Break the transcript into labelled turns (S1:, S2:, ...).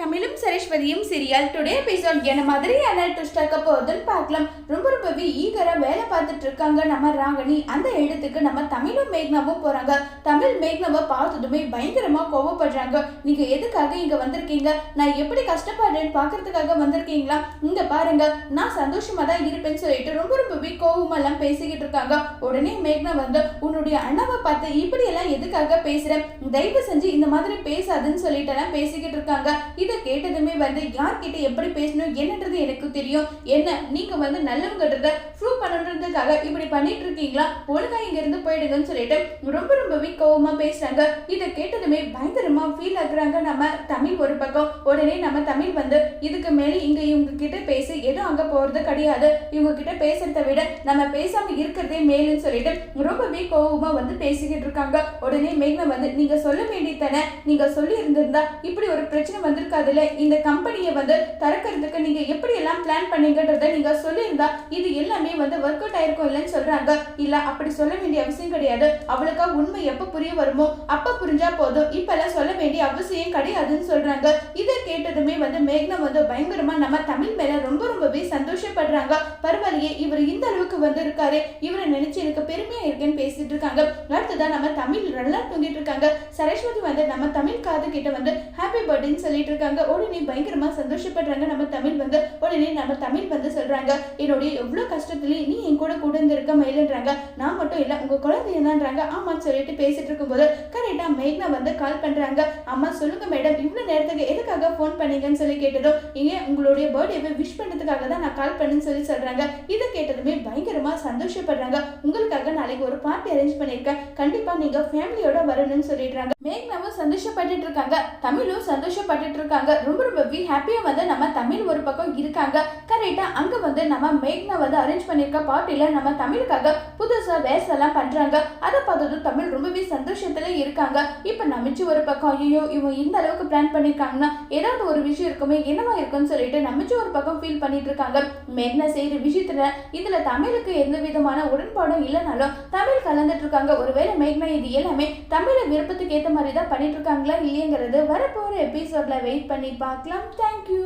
S1: தமிழும் சரஸ்வதியும் serial today episode என்ன மாதிரியான ட்விஸ்ட் இருக்க போகுதுன்னு பார்க்கலாம். ரொம்ப ரொம்பவே ஈகரா வேலை பார்த்துட்டு இருக்காங்க நம்ம ராகினி அந்த இடத்துக்கு நம்ம தமிழும் மேக்னாவும் போறாங்க. தமிழ் மேக்னாவை பார்த்ததுமே பயங்கரமா கோவப்படுறாங்க. நீங்க எதுக்காக இங்க வந்திருக்கீங்க? நான் எப்படி கஷ்டப்படுறேன்னு பாக்குறதுக்காக வந்திருக்கீங்களா? இங்க பாருங்க. நான் சந்தோஷமா தான் இருப்பேன்னு சொல்லிட்டு ரொம்ப ரொம்பவே கோவமெல்லாம் பேசிக்கிட்டு இருக்காங்க. உடனே மேக்னா வந்து உன்னுடைய அண்ணாவை பார்த்து இப்படி எல்லாம் எதுக்காக பேசுறேன் தயவு செஞ்சு இந்த மாதிரி பேசாதுன்னு சொல்லிட்டு எல்லாம் பேசிக்கிட்டு இருக்காங்க. இதை கேட்டதுமே வந்து யார்கிட்ட எப்படி பேசணும் என்னன்றது எனக்கு தெரியும். என்ன நீங்க வந்து நல்லவங்கன்றத ப்ரூவ் பண்ணணுன்றதுக்காக இப்படி பண்ணிட்டு இருக்கீங்களா ஒழுங்கா இங்க இருந்து போயிடுங்கன்னு சொல்லிட்டு ரொம்ப ரொம்பவே கோவமா பேசுறாங்க. இதை கேட்டதுமே பயங்கரமா ஃபீல் ஆகுறாங்க நம்ம தமிழ் ஒரு பக்கம். உடனே நம்ம தமிழ் வந்து இதுக்கு மேலே இங்க இவங்க கிட்ட பேசி எதுவும் அங்க போறது கிடையாது. இவங்க கிட்ட பேசுறத விட நம்ம பேசாம இருக்கிறதே மேலுன்னு சொல்லிட்டு ரொம்பவே கோவமா வந்து பேசிக்கிட்டு இருக்காங்க. உடனே மேக்னா வந்து நீங்க சொல்ல வேண்டியதானே நீங்க சொல்லி இருந்திருந்தா இப்படி ஒரு பிரச்சனை வந்திருக்காதுல்ல இந்த கம்பெனியை வந்து திறக்கிறதுக்கு நீங்க எப்படி எல்லாம் பிளான் பண்ணீங்கன்றத நீங்க சொல்லியிருந்தா இது எல்லாமே வந்து ஒர்க் அவுட் ஆயிருக்கும் இல்லைன்னு சொல்றாங்க. இல்ல அப்படி சொல்ல வேண்டிய அவசியம் கிடையாது. அவளுக்கா உண்மை எப்ப புரிய வருமோ அப்ப புரிஞ்சா போதும். இப்பெல்லாம் சொல்ல வேண்டிய அவசியம் கிடையாதுன்னு சொல்றாங்க. இதை கேட்டதுமே வந்து மேக்னா வந்து பயங்கரமா நம்ம தமிழ் மேல ரொம்ப ரொம்பவே சந்தோஷப்படுறாங்க. பரவாயில்லையே இவர் இந்த அளவுக்கு வந்து இருக்காரு இவரை நினைச்சு எனக்கு பெருமையா இருக்குன்னு பேசிட்டு இருக்காங்க. அடுத்ததான் நம்ம தமிழ் நல்லா தூங்கிட்டு இருக்காங்க. சரஸ்வதி வந்து நம்ம தமிழ் காது கிட்ட வந்து ஹாப்பி பர்த்டேன்னு சொல்லிட்டு இருக்காங்க. உடனே பயங்கரமா சந்தோஷப்படுறாங்க. நம்ம தமிழ் வந்து உடனே நம்ம தமிழ் வந்து சொல்றாங்க. என்னுடைய எவ்வளவு கஷ்டத்துலயும் நீ என் கூட கூட இருந்திருக்க மயிலுன்றாங்க. நான் மட்டும் இல்ல உங்க குழந்தை என்னன்றாங்க ஆமான்னு சொல்லிட்டு பேசிட்டு இருக்கும்போது கரெக்டா மேக்னா வந்து கால் பண்றாங்க. அம்மா சொல்லுங்க மேடம் இவ்வளவு நேரத்துக்கு எதுக்காக ஃபோன் பண்ணீங்கன்னு சொல்லி கேட்டதும் இங்க உங்களுடைய பர்த்டேவை விஷ் பண்ணதுக்காக தான் நான் கால் பண்ணுன்னு சொல்லி சொல்றாங்க. இதை கேட்டதுமே பயங்கரமா சந்தோஷப்படுறாங்க. உங்களுக்காக நாளைக்கு ஒரு பார்ட்டி அரேஞ்ச் பண்ணிருக்கேன் கண்டிப்பா நீங்க ஃபேமிலியோட வரணும்னு சொல்லிடுறாங்க. மேக்னாவும் சந்தோஷப்பட்டுட்டு இருக்காங்க. தமிழும் சந்தோஷப்பட்டுட்டு இருக்காங்க ரொம்ப ரொம்பவே ஹாப்பியாக வந்து நம்ம தமிழ் ஒரு பக்கம் இருக்காங்க. கரெக்டாக அங்கே வந்து நம்ம மேக்னா வந்து அரேஞ்ச் பண்ணியிருக்க பார்ட்டியில் நம்ம தமிழுக்காக புதுசாக வேசெல்லாம் பண்ணுறாங்க அதை பார்த்ததும் தமிழ் ரொம்பவே சந்தோஷத்தில் இருக்காங்க. இப்போ நமிச்சு ஒரு பக்கம் ஐயோ இவங்க இந்த அளவுக்கு பிளான் பண்ணியிருக்காங்கன்னா ஏதாவது ஒரு விஷயம் இருக்குமே என்னவா இருக்கும்னு சொல்லிட்டு நமிச்சு ஒரு பக்கம் ஃபீல் பண்ணிட்டு இருக்காங்க. மேக்னா செய்கிற விஷயத்தில் இதில் தமிழுக்கு எந்த விதமான உடன்பாடும் இல்லைனாலும் தமிழ் கலந்துட்டு இருக்காங்க. ஒருவேளை மேக்னா இது எல்லாமே தமிழை விருப்பத்துக்கு ஏற்ற மாதிரி தான் பண்ணிட்டு இருக்காங்களா இல்லையங்கிறது வரப்போகிற எபிசோட்ல வெயிட் பண்ணி பார்க்கலாம் தேங்க்யூ